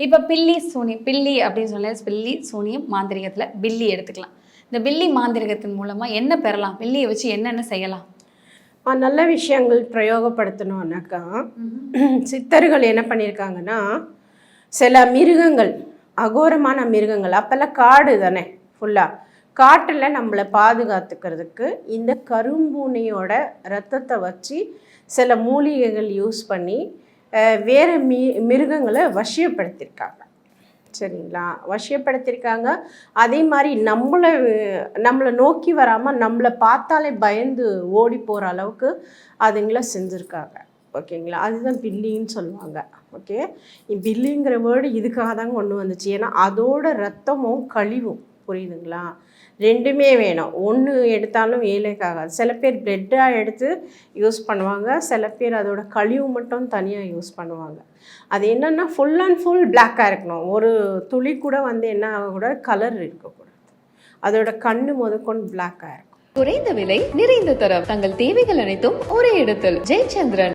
இப்போ பில்லி சூனி பில்லி அப்படின்னு சொல்ல பில்லி சூனியம் மாந்திரிகத்தில் பில்லி எடுத்துக்கலாம். இந்த பில்லி மாந்திரிகத்தின் மூலமாக என்ன பெறலாம்? பில்லியை வச்சு என்னென்ன செய்யலாம்? ஆ, நல்ல விஷயங்கள் பிரயோகப்படுத்தணும்னாக்கா சித்தர்கள் என்ன பண்ணியிருக்காங்கன்னா சில மிருகங்கள் அகோரமான மிருகங்கள் அப்போல்லாம் காடு தானே ஃபுல்லாக காட்டில் நம்மளை பாதுகாத்துக்கிறதுக்கு இந்த கரும்பூனையோட ரத்தத்தை வச்சு சில மூலிகைகள் யூஸ் பண்ணி வேறு மி மிருகங்களை வசியப்படுத்தியிருக்காங்க சரிங்களா? வசியப்படுத்தியிருக்காங்க அதே மாதிரி நம்மளை நம்மளை நோக்கி வராமல் நம்மளை பார்த்தாலே பயந்து ஓடி போகிற அளவுக்கு அதுங்கள செஞ்சுருக்காங்க. ஓகேங்களா? அதுதான் பில்லின்னு சொல்லுவாங்க. ஓகே? பில்லிங்கிற வேர்டு இதுக்காக தாங்க கொண்டு வந்துச்சு. ஏன்னா அதோட ரத்தமும் கழிவும். புரியுதுங்களா? ரெண்டுமே வேணும். ஒன்று எடுத்தாலும் ஏழைக்காகாது சில பேர் பிரெட்டாக எடுத்து யூஸ் பண்ணுவாங்க. சில பேர் அதோட கழிவு மட்டும் தனியாக யூஸ் பண்ணுவாங்க. அது என்னென்னா ஃபுல் அண்ட் ஃபுல் பிளாக்காக இருக்கணும். ஒரு துளி கூட வந்து என்ன ஆகக்கூடாது? கலர் இருக்கக்கூடாது. அதோட கண்ணு முதற்கொண்டு பிளாக்காக இருக்கும். குறைந்த விலை நிறைந்த தரம். தங்கள் தேவைகள் அனைத்தும் ஒரே இடத்தில். ஜெயச்சந்திரன்.